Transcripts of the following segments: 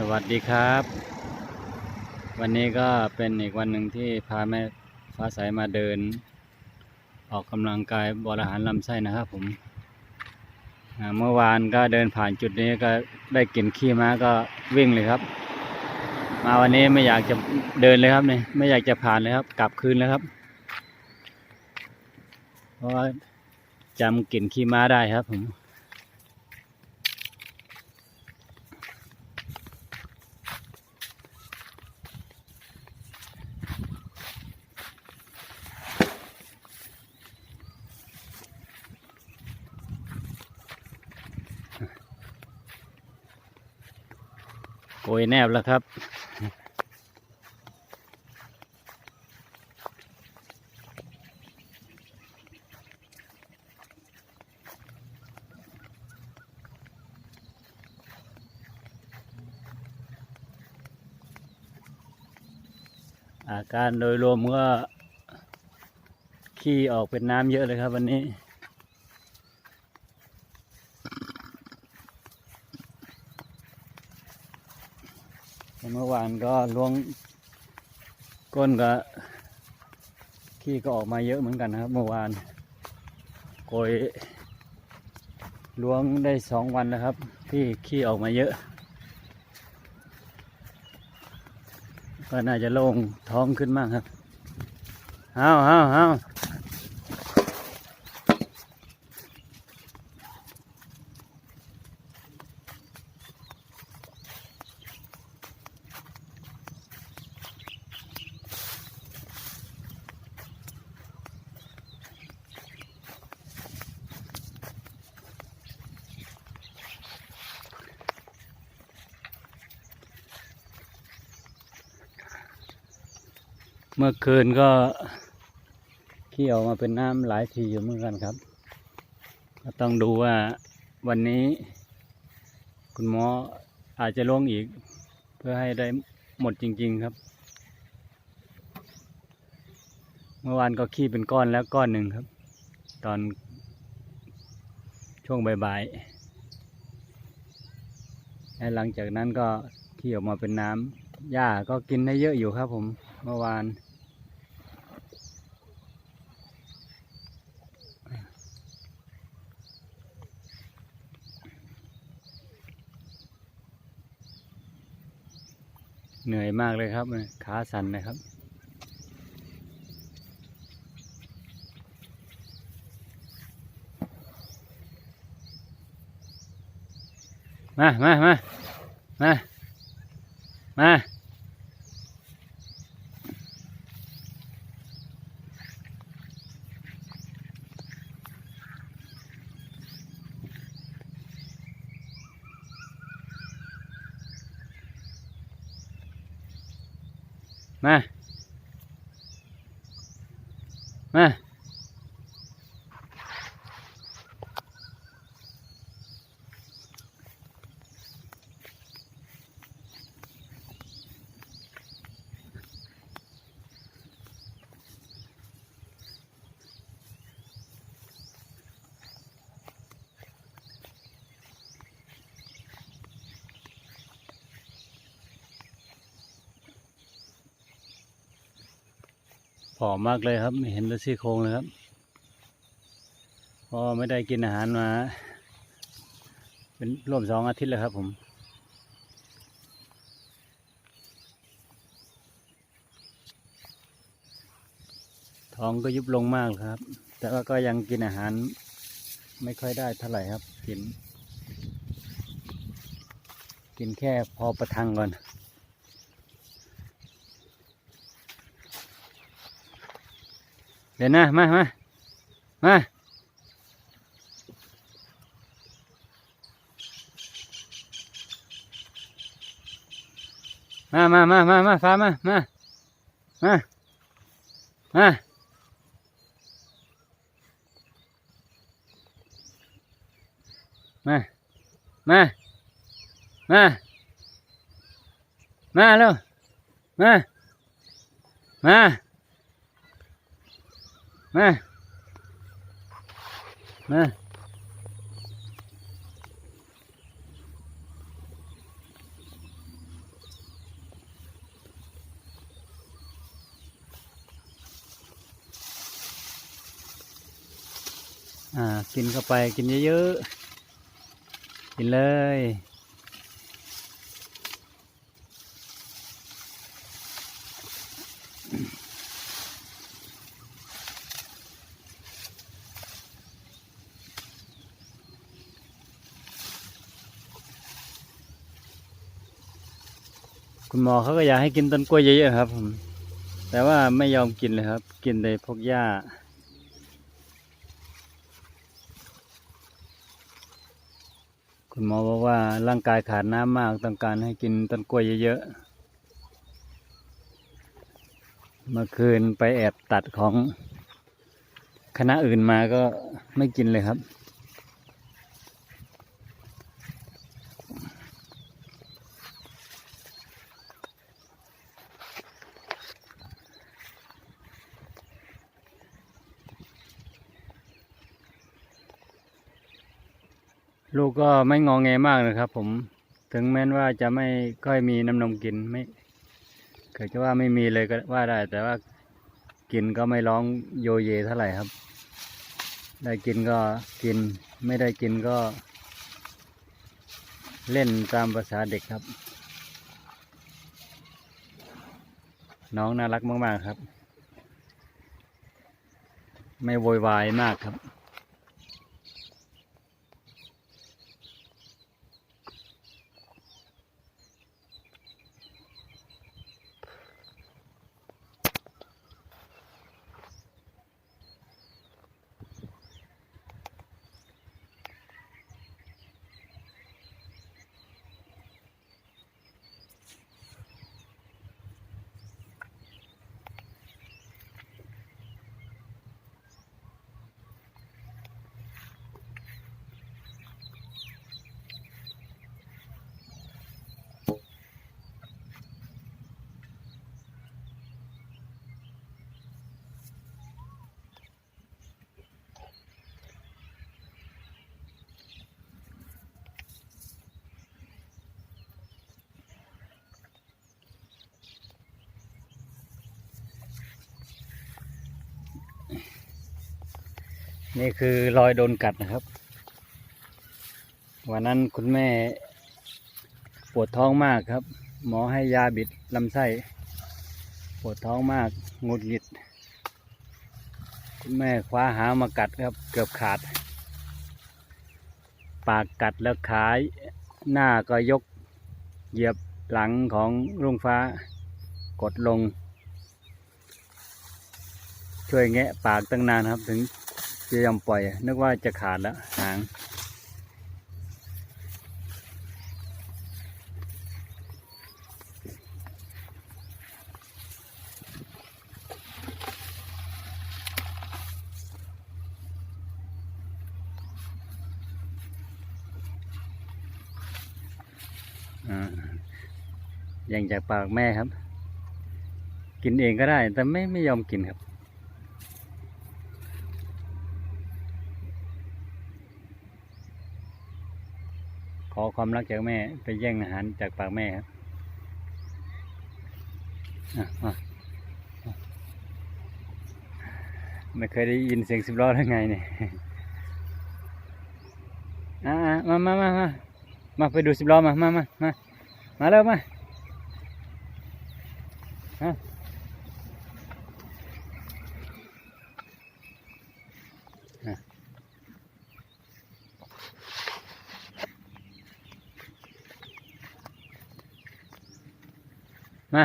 สวัสดีครับ วันนี้ก็เป็นอีกวันหนึ่งที่พาแม่ฟ้าใสมาเดิน ออกกำลังกายบริหารลำไส้นะครับผมเมื่อวานก็เดินผ่านจุดนี้ก็ได้กลิ่นขี้ม้าก็วิ่งเลยครับ มาวันนี้ไม่อยากจะเดินเลยครับเนี่ยไม่อยากจะผ่านเลยครับ กลับคืนแล้วครับ เพราะว่าจำกลิ่นขี้ม้าได้ครับผม โกยแนบแล้วครับ อาการโดยรวมก็ขี้ออกเป็นน้ำเยอะเลยครับวันนี้ เมื่อ วานก็ล้วงก้นก็ขี้ก็ออกมาเยอะเหมือนกันนะครับ เมื่อวานโกยล้วงได้สองวันแล้วครับ ที่ขี้ออกมาเยอะ ก็น่าจะโล่งท้องขึ้นมากครับเอาเอาเอา เมื่อคืนก็ขี้ออกมาเป็นน้ำหลายทีอยู่เหมือนกันครับ ก็ต้องดูว่าวันนี้ คุณหมออาจจะลงอีก เพื่อให้ได้หมดจริง ๆครับ เมื่อวานก็ขี้เป็นก้อนแล้วก้อนหนึ่งครับ ตอนช่วงบ่ายๆและหลังจากนั้นก็ขี้ออกมาเป็นน้ำหญ้าก็กินได้เยอะอยู่ครับผมเมื่อวาน เหนื่อยมากเลยครับขาสั่นนะครับ มามามามามา হ্যাঁ าผอมมากเลยครับ ไม่เห็นแต่ซี่โครงเลยครับพราะไม่ได้กินอาหารมา เป็นร่วมสองอาทิตย์แล้วครับผมท้องก็ยุบลงมากครับ แต่ว่าก็ยังกินอาหารไม่ค่อยได้เท่าไหร่ครับ กิน กินแค่พอประทังก่อน เดี๋ยวนะมามามามามามามามาฟ้ามามามามามามามามาเร็วมามา มามาอ่า กินเข้าไปกินเยอะๆ กินเลย คุณหมอเขาก็อยากให้กินต้นกล้วยเยอะๆครับผมแต่ว่าไม่ยอมกินเลยครับ กินแต่พวกหญ้าคุณหมอบอกว่าร่างกายขาดน้ำมากต้องการให้กินต้นกล้วยเยอะๆเมื่อคืนไปแอบตัดของคณะอื่นมาก็ไม่กินเลยครับ ก็ไม่งองแงมากนะครับ ผมถึงแม้นว่าจะไม่ค่อยมีน้ำนมกินไม่เกิดจะว่าไม่มีเลยก็ว่าได้ แต่ว่ากินก็ไม่ร้องโยเยเท่าไหร่ครับ ได้กินก็กิน ไม่ได้กินก็ เล่นตามภาษาเด็กครับ น้องน่ารักมาก ๆ ครับ ไม่โวยวายมากครับ นี่คือรอยโดนกัดนะครับ วันนั้นคุณแม่ปวดท้องมากครับ หมอให้ยาบิดลำไส้ ปวดท้องมากงดหงิด คุณแม่คว้าหามากัดครับ เกือบขาด ปากกัดแล้วขาย หน้าก็ยกเหยียบหลังของลุงฟ้ากดลง ช่วยแงะปากตั้งนานครับถึง จะยอมปล่อย นึกว่าจะขาดแล้วหางอ่ายังจากปากแม่ครับ กินเองก็ได้ แต่ไม่ไม่ยอมกินครับ ขอความรักจากแม่ไปแย่งอาหารจากปากแม่ครับมาไม่เคยได้ยินเสียงสิบล้อได้ไงเนี่ยอ่ามามามามามาไปดูสิบล้อมามามามามาเร็วมาฮะ มา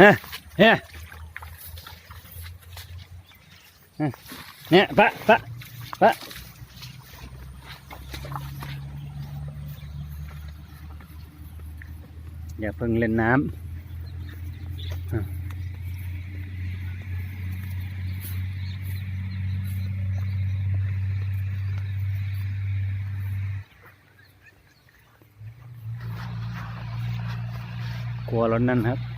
ฮะเนี่ยฮะเนี่ยปะปะปะ อย่าเพิ่งเล่นน้ำกลัวรถนั่นครับ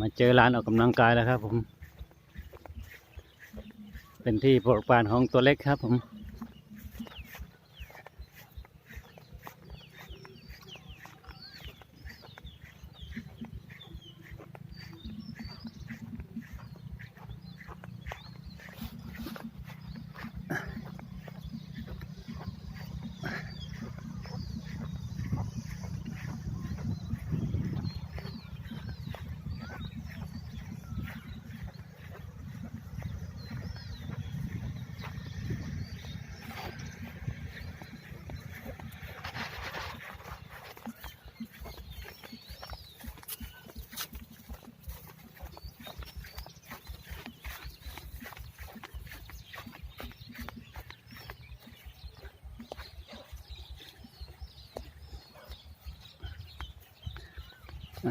มาเจอร้านออกกำลังกายแล้วครับผม เป็นที่โปรดปรานของตัวเล็กครับผม เอา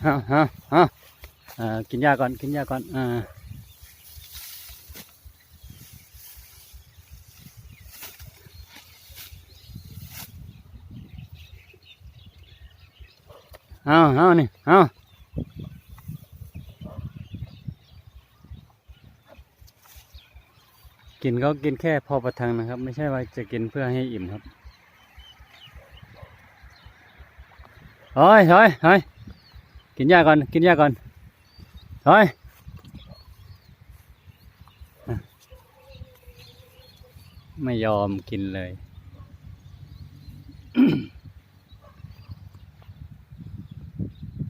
เอาเอาเอาเอ่อกินยาก่อน กินยาก่อนอ่าเอาเอานี่เอา กินก็กินแค่พอประทังนะครับ ไม่ใช่ว่าจะกินเพื่อให้อิ่มครับเฮ้ยเฮ้ยเฮ้ยกินยาก่อน กินยาก่อนเฮ้ยไม่ยอมกินเลย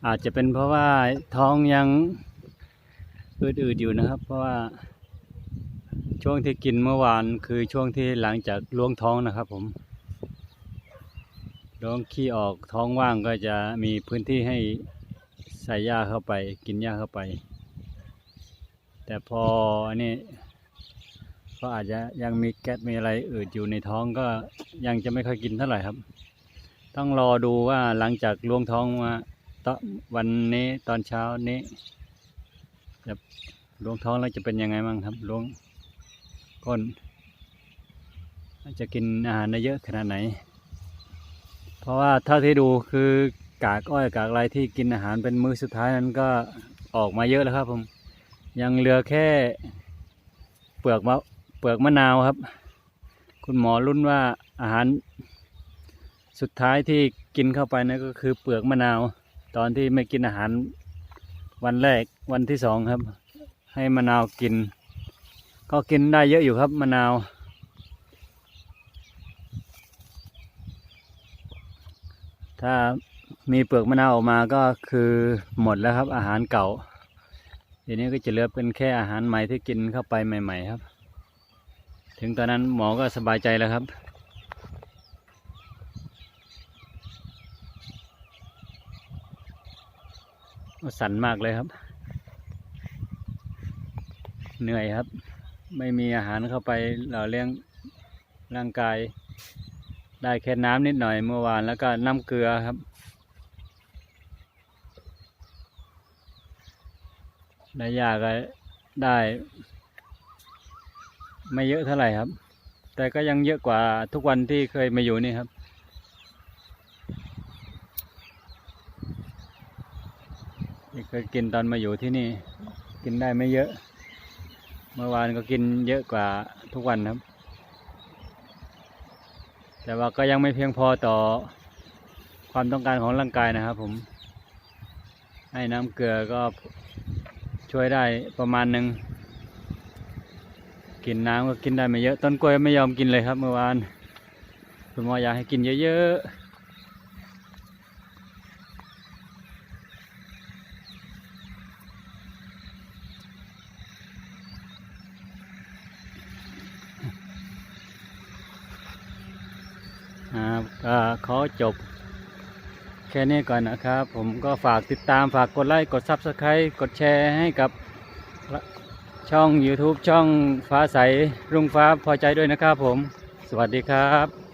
อาจจะเป็นเพราะว่าท้องยังอืดๆอยู่นะครับ เพราะว่า ช่วงที่กินเมื่อวานคือช่วงที่หลังจากล้วงท้องนะครับผมล้วงขี้ออกท้องว่างก็จะมีพื้นที่ให้ใส่หญ้าเข้าไป กินหญ้าเข้าไป แต่พออันนี้ก็อาจจะยังมีแก๊สมีอะไรอืดอยู่ในท้องก็ยังจะไม่ค่อยกินเท่าไหร่ครับ ต้องรอดูว่าหลังจากล้วงท้องมาตวันนี้ตอนเช้านี้จะล้วงท้องแล้วจะเป็นยังไงบ้างครับล้วง ก้นจะกินอาหารได้เยอะขนาดไหน เพราะว่าเท่าที่ดูคือกากอ้อยกากอะไรที่กินอาหารเป็นมื้อสุดท้ายนั้นก็ออกมาเยอะแล้วครับผม ยังเหลือแค่เปลือกมะเปลือกมะนาวครับ คุณหมอรุ่นว่าอาหารสุดท้ายที่กินเข้าไปนั่นก็คือเปลือกมะนาว ตอนที่ไม่กินอาหารวันแรกวันที่สองครับ ให้มะนาวกิน ก็กินได้เยอะอยู่ครับมะนาวถ้ามีเปลือกมะนาวออกมาก็คือหมดแล้วครับ อาหารเก่าทีนี้ก็จะเหลือเป็นแค่อาหารใหม่ที่กินเข้าไปใหม่ ๆ ครับ ถึงตอนนั้นหมอก็สบายใจแล้วครับ สั่นมากเลยครับ เหนื่อยครับ ไม่มีอาหารเข้าไปหล่อเลี้ยงร่างกาย ได้แค่น้ำนิดหน่อยเมื่อวานแล้วก็น้ำเกลือครับ ได้ยาก็ได้ ไม่เยอะเท่าไหร่ครับ แต่ก็ยังเยอะกว่าทุกวันที่เคยมาอยู่นี่ครับที่เคยกินตอนมาอยู่ที่นี่ กินได้ไม่เยอะ เมื่อวานก็กินเยอะกว่าทุกวันครับ แต่ว่าก็ยังไม่เพียงพอต่อความต้องการของร่างกายนะครับผม ให้น้ำเกลือก็ช่วยได้ประมาณหนึ่งกินน้ำก็กินได้ไม่เยอะ ต้นกล้วยไม่ยอมกินเลยครับเมื่อวานคุณหมออยากให้กินเยอะๆ ก็ขอจบแค่นี้ก่อนนะครับ ผมก็ฝากติดตามฝากกดไลค์กด Subscribe กดแชร์ให้กับช่อง YouTube ช่องฟ้าใสรุ่งฟ้าพอใจด้วยนะครับผม สวัสดีครับ